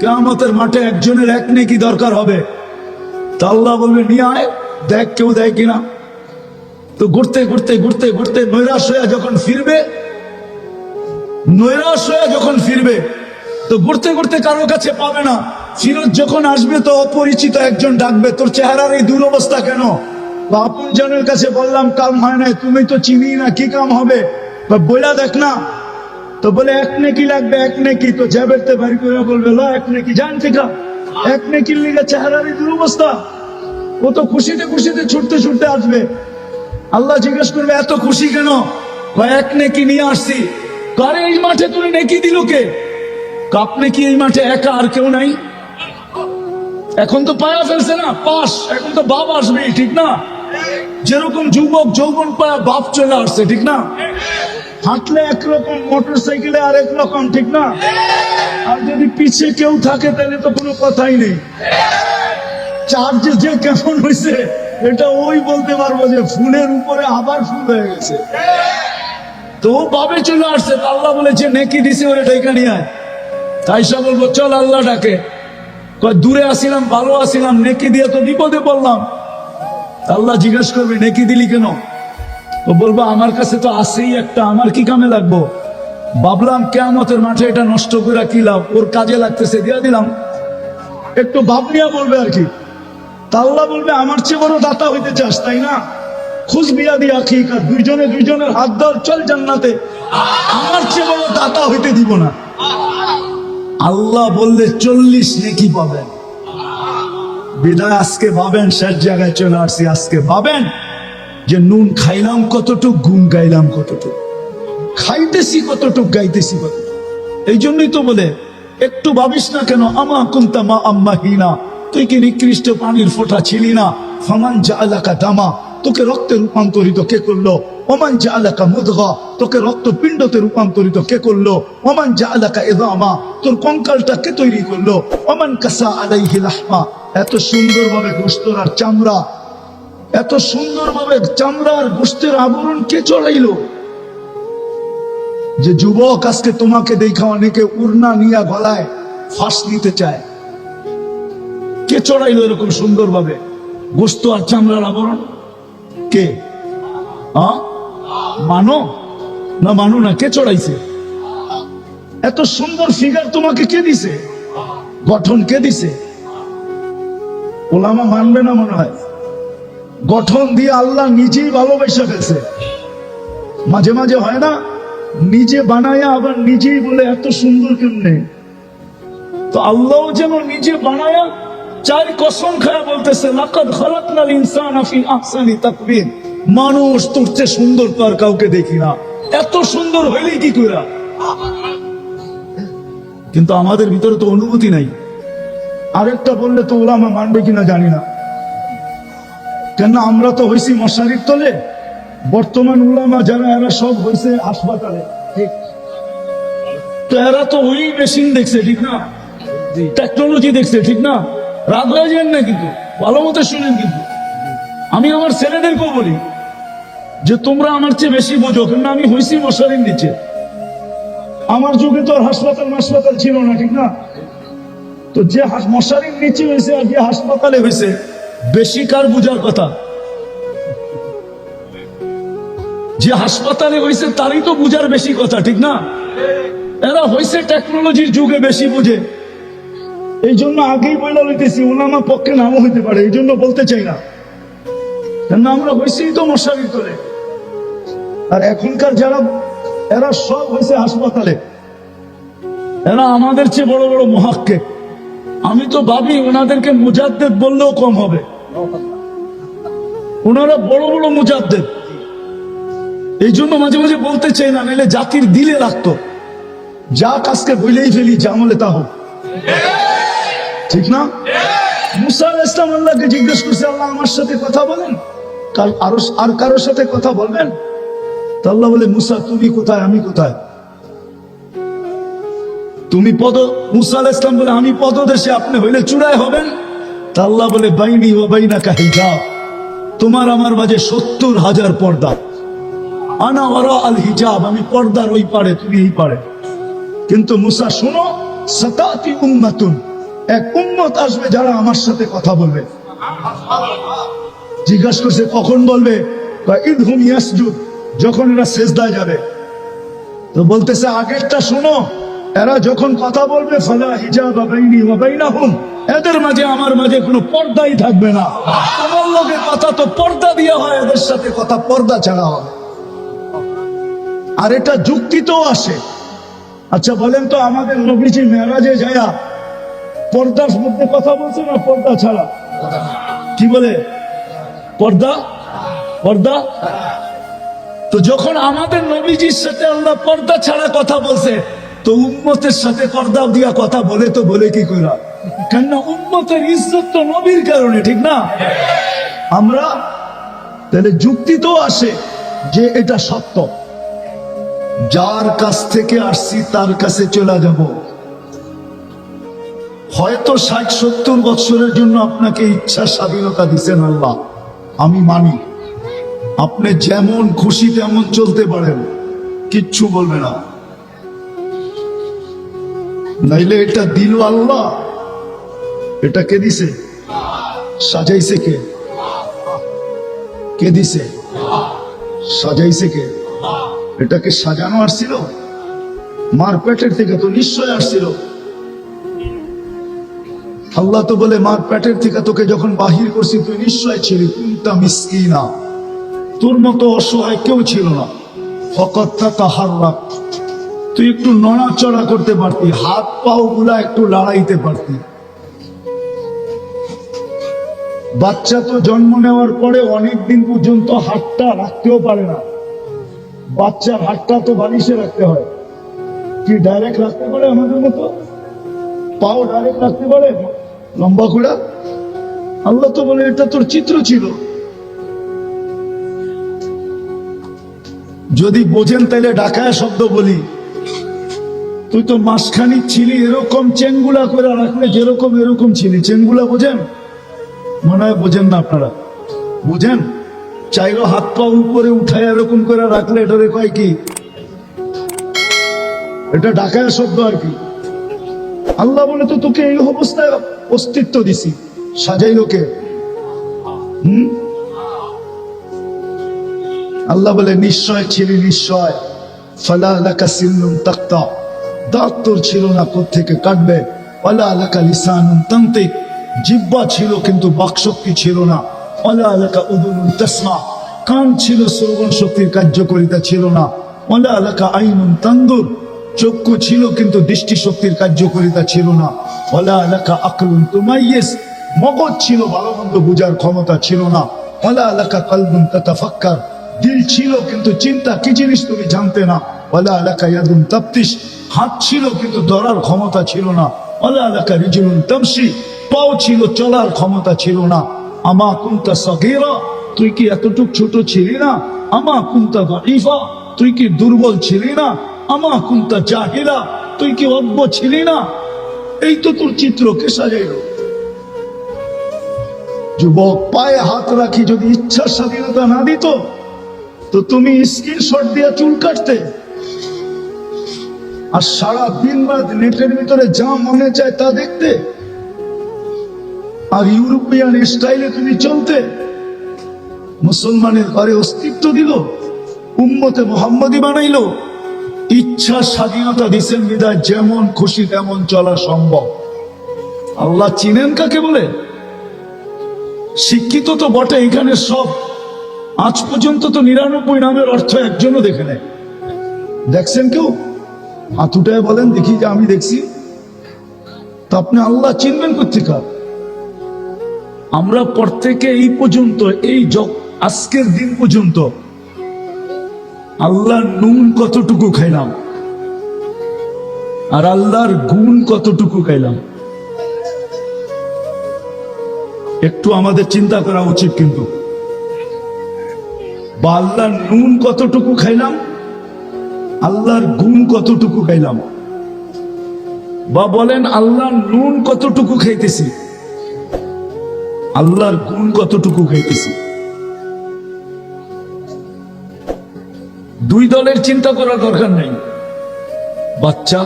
কেয়ামতের মাঠে একজনের এক নেকি দরকার হবে। তা আল্লাহ বলবে, নিয়ে আয়, দেখ কেউ দেয় কিনা। তো ঘুরতে ঘুরতে ঘুরতে ঘুরতে নৈরাশ হয়ে যখন ফিরবে, নৈরাশ হয়ে যখন ফিরবে, তো ঘুরতে ঘুরতে কারোর কাছে পাবে না। ফিরত যখন আসবে তো অপরিচিত একজন ডাকবে, তোর চেহারার এই দুরবস্থা কেন? বা আপন জনের কাছে বললাম, কাম হয় না তুমি তো চিনি না, কি কাম হবে? বা বইলা দেখ না তো বলে, এক নেকি লাগবে, এক নেকি। তো জ্যাবেরতে বাড়ি করে বলবে, লো, এক নেকি জান থেকে এক নেকির লিগে চেহারার দুরবস্থা। ও তো খুশিতে খুশিতে ছুটতে ছুটতে আসবে। আল্লাহ জিজ্ঞেস করবে, এত খুশি কেন? এক নেকি নিয়ে আসছি। কারে এই মাঠে তুমি নেকি দিল কে? আপনি কি এই মাঠে একা আর কেউ নাই। এখন তো পায়া ফেলছে না, পাস। এখন তো বাপ আসবে ঠিক না? যেরকম যুবক যৌবন পায়া বাপ চলে আসছে, ঠিক না? হাঁটলে একরকম মোটর সাইকেলে আর এক রকম ঠিক না? আর যদি পিছে কেউ থাকে, তাহলে তো কোনো কথাই নেই। চার্জ যে কেমন হয়েছে এটা ওই বলতে পারব যে ফুলের উপরে আবার ফুল হয়ে গেছে। তো বাবে চলে আসছে আল্লাহ বলেছে নেকি দিছে, ওরে ডেকে নিয়ে আয়। তাই সব বলব, চল আল্লাহ ডাকে। দূরে আসিলাম, ভালো আসিলাম, নেকি দিয়ে তো বিপদে পড়লাম। আল্লাহ জিজ্ঞেস করবে, নেকি দিলি কেন? ও বলব, আমার কাছে তো আসেই একটা, আমার কি কামে লাগবো? ভাবলাম, কেয়ামতের মাঠে এটা নষ্ট করে কি লাভ? ওর কাজে লাগতেছে, দিয়া দিলাম। একটু ভাব নিয়ে বলবে আর কি। তা আল্লাহ বলবে, আমার চেয়ে বড় দাতা হইতে চাস, তাই না? খুশ বিয়া দিয়া দুইজনে দুইজনের হাত ধর, চল জান্নাতে। আমার চেয়ে বড় দাতা হইতে দিব না। আল্লাহ বললে, চল্লিশ নেকি পাবেন। বিদায়, আজকে ভাবেন, শেষ জায়গায় চলে আসছি, আজকে ভাবেন। যে নুন খাইলাম কতটুক, গুণ গাইলাম কতটুক। খাইতেছি কতটুক, গাইতেছি কতটুক। এই জন্যই তো বলে, একটু ভাবিস না কেন, আমা কুন্তা মা আম্মা হিনা, তুই কি নিকৃষ্ট পানির ফোঁটা ছিলি না? ফমান যা এলাকা দামা, তোকে রক্তে রূপান্তরিত কে করল? ওমান যা এলাকা মুদগা, তোকে রক্ত পিণ্ডতে রূপান্তরিত কে করল? ওমান যা এলাকা এদামা তোর কঙ্কালটা কে তৈরি করল? ওমান কাসা আলাইহি লাহমা, এত সুন্দরভাবে গোস্তর আর চামড়া এত সুন্দরভাবে চামড়ার গোস্তের আবরণ কে চড়াইলো? যে যুবক আজকে তোমাকে দেখা অনেকে উড়না নিয়ে গলায় ফাঁস নিতে চায়। কে চড়াইলো এরকম সুন্দরভাবে? গোস্ত আর চামড়ার আবরণ? কে? মানো? না মানো না, কে চড়াইছে? এত সুন্দর ফিগার তোমাকে কে দিছে? গঠন কে দিছে? ওলামা মানবে না মনে হয়? গঠন দিয়ে আল্লাহ নিজেই ভালোবেসে ফেলছে। মাঝে মাঝে হয় না, নিজে বানায়া আবার নিজেই বলে এত সুন্দর কেমনে? তো আল্লাহ যেন নিজে বানায়া চার কসম খায় বলতেছে ইনসানা মানুষ তোর চেয়ে সুন্দর তো আর কাউকে দেখি না। এত সুন্দর হইলেই কি কইরা? কিন্তু আমাদের ভিতরে তো অনুভূতি নাই। আরেকটা বললে তো ওলামা মানবে কিনা জানি না। কেন আমরা তো হয়েছি মশারির তলে? বর্তমান উলামা যারা এরা সব হয়েছে হাসপাতালে। ঠিক। তো এরা তো ওই মেশিন দেখছে ঠিক না? টেকনোলজি দেখছে ঠিক না? রাগ হয়ে যান না কিন্তু ভালো মতো শুনেন কিন্তু। আমি আমার ছেলেদেরকেও বলি যে তোমরা আমার চেয়ে বেশি বোঝো কেন আমি হয়েছি মশারির নিচে। আমার যুগে তো আর হাসপাতাল হাসপাতাল ছিল না ঠিক না? তো যে মশারির নিচে হয়েছে আর যে হাসপাতালে হয়েছে বেশি কার বুঝার কথা? যে হাসপাতালে হয়েছে তারই তো বুঝার বেশি কথা, ঠিক না? এরা হয়েছে টেকনোলজির যুগে বেশি বুঝে। এই জন্য আগেই বইলা লইতেছি ওনামা পক্ষে নামও হইতে পারে, এই জন্য বলতে চাই না। কেন আমরা হয়েছি তো মশারির তোলে আর এখনকার যারা, এরা সব হয়েছে হাসপাতালে। এরা আমাদের চেয়ে বড় বড় মহাক্কে। আমি তো ভাবি ওনাদেরকে মুজাদ্দেদ বললেও কম হবে। ওনারা বড় বড় মুজাদ্দেদ। এই জন্য মাঝে মাঝে বলতে চাই না, নাহলে জাতির দিলে লাগতো। যা কাজকে বইলেই ফেলি জামলে তা হোক। ঠিক না? মুসা ইসলাম আল্লাহকে জিজ্ঞেস করছে, আল্লাহ আমার সাথে কথা বলেন? কাল আরও আর কারোর সাথে কথা বলবেন? তো আল্লাহ বলে, মুসা, তুমি কোথায়? আমি কোথায়? তুমি পদ মুসা আলাইহিস ইসলাম বলে আমি পদদেশে আপনি হইলে চূড়ায় হবেন। তা আল্লাহ বলে বাইনি ও বাইনা কাহিজা তোমার আমার মাঝে সত্তর হাজার পর্দা। আনা ওরা আল হিজাব আমি পর্দার ওই পারে তুমি এই পারে কিন্তু মুসা শোনো সাতাতি উম্মাতুন। এক উন্মত আসবে যারা আমার সাথে কথা বলবে। জিজ্ঞাসা করছে কখন বলবে? কয়, ইদহুম ইয়াসজুদ যখন এরা সেজদায় যাবে। তো বলতেছে আগেরটা শোনো এরা যখন কথা বলবে, ফালা হিজাব এদের মাঝে আমার মাঝে কোনো পর্দাই থাকবে না। তোমার লোকে কথা তো পর্দা দিয়ে হয়, এদের সাথে কথা পর্দা ছাড়া হবে আর এটা যুক্তিতেও আসে। আচ্ছা বলেন তো আমাদের নবীজি মেরাজে যায়া পর্দার মধ্যে কথা বলছে না পর্দা ছাড়া? কি বলে? পর্দা? পর্দা? তো যখন আমাদের নবীজির সাথে আল্লাহ পর্দা ছাড়া কথা বলছে তো উম্মতের সাথে পর্দা দিয়া কথা বলে তো বলে কি কইরা? কেন উম্মতের ইজ্জত তো নবীর কারণে, ঠিক না? আমরা তাহলে যুক্তি তো আসে যে এটা সত্য। যার কাছ থেকে আসছি, তার কাছে চলে যাব। হয়তো ষাট, সত্তর বছরের জন্য আপনাকে ইচ্ছা স্বাধীনতা দিচ্ছেন আল্লাহ। আমি মানি। আপনি যেমন খুশি, তেমন চলতে পারেন। কিচ্ছু বলবে না। নাইলে এটা দিল আল্লাহ। এটা কে দিছে? সাজাইছে কে? কে দিছে? সাজাইছে কে? এটাকে সাজানো আসছিল? মার পেটের থেকে তো নিশ্চয় আসছিল। আল্লাহ তো বলে, মার পেটের থেকে তোকে যখন বাহির করছি, তুই নিশ্চয় ছিলি। কুন্তা মিসকিনা। তোর মতো অসহায় কেউ ছিল না। ফকত থাকা হাররা তুই একটু নড়াচড়া করতে পারতি, হাত পাও গুলা একটু লড়াইতে পারতি। বাচ্চা তো জন্ম নেওয়ার পরে অনেক দিন পর্যন্ত হাতটা রাখতেও পারে না। বাচ্চার হাতটা তো বালিশে রাখতে হয়। কি ডাইরেক্ট রাখতে পারে আমাদের মতো? পাও ডাইরেক্ট রাখতে পারে? লম্বা করে? আল্লাহ তো বলে, এটা তোর চিত্র ছিল। যদি বোঝেন তাহলে ডাকায় শব্দ বলি। তুই তো মাসখানি ছিলি এরকম চেনগুলা করে রাখলে যেরকম এরকম ছিলি। চেনগুলা বোঝেন? মনে হয় বোঝেন না আপনারা। বুঝেন? চাইলো হাত পা উপরে উঠায় এরকম করে রাখলে এটারে কয় কি? এটা ডাকায় শব্দ আর কি। আল্লাহ বলে তো তোকে এই অবস্থায় অস্তিত্ব দিছি। সাজাইলো কে? হম? আল্লাহ বলে, নিশ্চয় ছিলি, নিশ্চয়। ফালা লাকা সিল্লুম তাক্তা। দাঁত তোর ছিল না থেকে কাটবে? ওয়ালা লাকা লিসানুন তান্তিক। জিব্বা ছিল, কিন্তু বাকশক্তি ছিল না। ওয়ালা লাকা উদুনুন তাসমা। কান ছিল, শ্রবণ শক্তির কার্যকারিতা ছিল না। ওয়ালা লাকা আইনুন তান্দুর। চক্ষু ছিল, কিন্তু দৃষ্টি শক্তির কার্যকারিতা ছিল না। ওয়ালা লাকা আকলুন তুমাইয়িস। মগজ ছিল ভালো মন্দ বুঝার ক্ষমতা ছিল না। ওয়ালা লাকা কলবুন তাতাফাক্কার। দিল ছিল, কিন্তু চিন্তা কি জিনিস তুমি জানতে না। ওলা এলাকা ইয়াদুন তাপ্তিস হাত ছিল কিন্তু ধরার ক্ষমতা ছিল না। ওলা এলাকা রিজুলুন তামসি পাও ছিল, চলার ক্ষমতা ছিল না। আমা কুন্তা সগীরা। তুই কি এতটুক ছোট ছিলি না? আমা কুন্তা গরিফা তুই কি দুর্বল ছিলি না? আমা কুন্তা জাহিরা তুই কি অজ্ঞ ছিলি না? এই তো তোর চিত্রকে সাজাইল যুবক, পায়ে হাত রাখি যদি ইচ্ছার স্বাধীনতা না দিত, তো তুমি স্ক্রিনশট দিয়ে চুল কাটতে। আর সারা দিন রাত নেটের ভিতরে যা মনে চায় তা দেখতে। আর ইউরোপিয়ান স্টাইলে তুমি চলতে। মুসলমানের ঘরে অস্তিত্ব দিল, উম্মতে মোহাম্মদি বানাইলো। ইচ্ছা স্বাধীনতা দিছেন বিদায় যেমন খুশি তেমন চলা সম্ভব। আল্লাহ চিনেন কাকে বলে? শিক্ষিত তো বটে, এখানে সব। আজ পর্যন্ত তো নিরানব্বই নামের অর্থ একজনও দেখে নেয়। দেখছেন কেউ? হাতুটায় বলেন, দেখি যে আমি দেখছি। তো আপনি আল্লাহ চিনবেন কোথেকার আমরা প্রত্যেকে এই পর্যন্ত, এই আজকের দিন পর্যন্ত আল্লাহর নুন কতটুকু খাইলাম? আর আল্লাহর গুণ কতটুকু খাইলাম? একটু আমাদের চিন্তা করা উচিত কিন্তু। বা আল্লাহর নুন কতটুকু খাইলাম? আল্লাহর গুণ কতটুকু খাইলাম? বা বলেন আল্লাহর নুন কতটুকু খাইতেছি? আল্লাহর গুণ কতটুকু খাইতেছি? দুই দলের চিন্তা করার দরকার নেই। বাচ্চা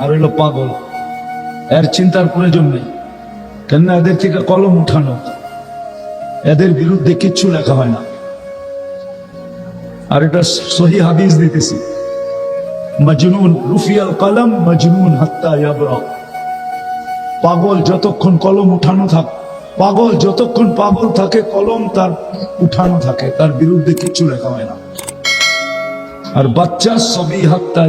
আর হইল পাগল, এর চিন্তার প্রয়োজন নেই। কেননা এদের থেকে কলম উঠানো, এদের বিরুদ্ধে কিচ্ছু লেখা হয় না। আর এটা সহি হাদিস দিতেছি। মজনুন, রুফিয়াল কলম, মজনুন ইয়াবরা। পাগল যতক্ষণ কলম উঠানো থাক, পাগল যতক্ষণ পাগল থাকে, কলম তার উঠানো থাকে, তার বিরুদ্ধে কিছু লেখা হয় না। আর বাচ্চা সবই হাত্তা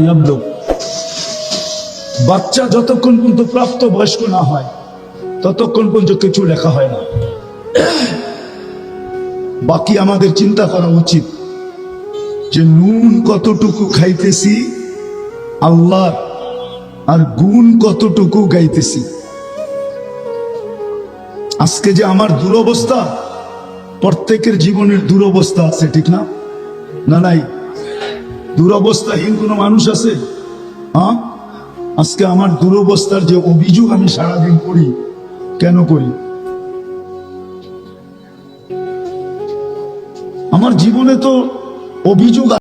বাচ্চা যতক্ষণ পর্যন্ত প্রাপ্ত বয়স্ক না হয়, ততক্ষণ পর্যন্ত কিছু লেখা হয় না। বাকি আমাদের চিন্তা করা উচিত যে নুন কতটুকু খাইতেছি আল্লাহ আর গুণ কতটুকু গাইতেছি। আজকে যে আমার দুরবস্থা, প্রত্যেকের জীবনের দুরবস্থা আছে, ঠিক না? না, নাই? দুরবস্থাহীন কোনো মানুষ আছে? হ্যাঁ? আজকে আমার দুরবস্থার যে অভিযোগ আমি সারাদিন করি, কেন করি? আমার জীবনে তো অভিযোগ